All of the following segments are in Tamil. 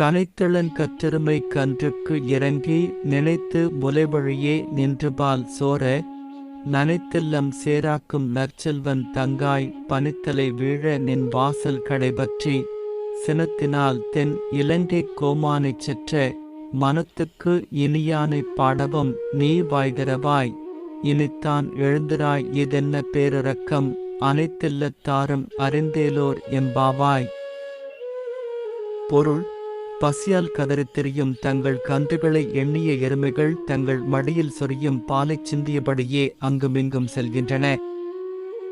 கனைத்தளன் கற்றெருமை கன்றுக்கு இறங்கி நினைத்து முலைவழியே நின்றுபால் சோர நனைத்தெல்லம் சேராக்கும் நற்செல்வன் தங்காய் பனித்தலை வீழ நின் வாசல் கடைபற்றி சினத்தினால் தென் இலங்கை கோமானைச் செற்ற மனத்துக்கு இனியானைப் பாடவும் நீ வாய்கிறவாய் இனித்தான் எழுந்திராய் இதென்ன பேரிரக்கம் அனைத்தில்லத்தாரும் அறிந்தேலோர் எம்பாவாய். பொருள் பசியால் கதறித்தெரியும் தங்கள் கன்றுகளை எண்ணிய எருமைகள் தங்கள் மடியில் சொரியும் பாலைச் சிந்தியபடியே அங்குமிங்கும் செல்கின்றன.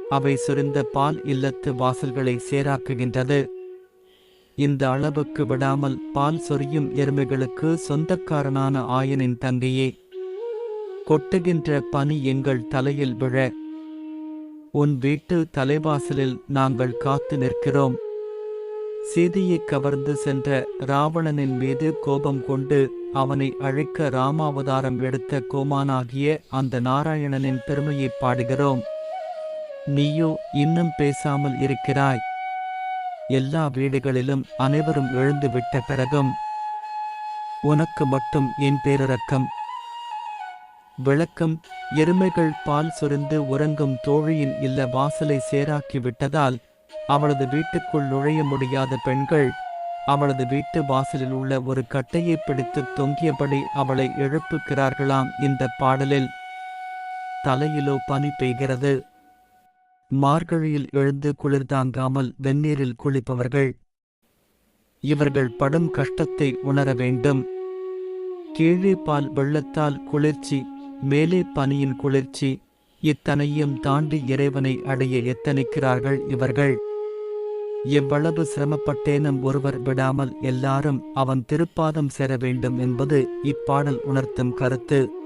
அவை சொரிந்த பால் இல்லத்து வாசல்களை சேராக்குகின்றது. இந்த அளவுக்கு விடாமல் பால் சொரியும் எருமைகளுக்கு சொந்தக்காரனான ஆயனின் தங்கையே. கொட்டுகின்ற பனி எங்கள் தலையில் விழ. உன் வீட்டு தலைவாசலில் நாங்கள் காத்து நிற்கிறோம். சீதையை கவர்ந்து சென்ற ராவணனின் மீது கோபம் கொண்டு அவனை அழைக்க ராமாவதாரம் எடுத்த கோமானாகிய அந்த நாராயணனின் பெருமையைப் பாடுகிறோம். நீயோ இன்னும் பேசாமல் இருக்கிறாய். எல்லா வீடுகளிலும் அனைவரும் எழுந்து விட்ட பிறகும் உனக்கு மட்டும் என் பேரிறக்கம். விளக்கம் எருமைகள் பால் சொரிந்து உறங்கும் தோழியின் இல்ல வாசலை சேராக்கி விட்டதால் அவளது வீட்டுக்குள் நுழைய முடியாத பெண்கள் அவளது வீட்டு வாசலில் உள்ள ஒரு கட்டையை பிடித்து தொங்கியபடி அவளை எழுப்புகிறார்களாம் இந்த பாடலில். தலையிலோ பனி பெய்கிறது. மார்கழியில் எழுந்து குளிர் தாங்காமல் வெந்நீரில் குளிப்பவர்கள். இவர்கள் படும் கஷ்டத்தை உணர வேண்டும். கீழே பால் வெள்ளத்தால் குளிர்ச்சி மேலே பனியின் குளிர்ச்சி இத்தனையும் தாண்டி இறைவனை அடைய எத்தனிக்கிறார்கள் இவர்கள்? எவ்வளவு சிரமப்பட்டேனும் ஒருவர் விடாமல் எல்லாரும் அவன் திருப்பாதம் சேர வேண்டும் என்பது இப்பாடல் உணர்த்தும் கருத்து.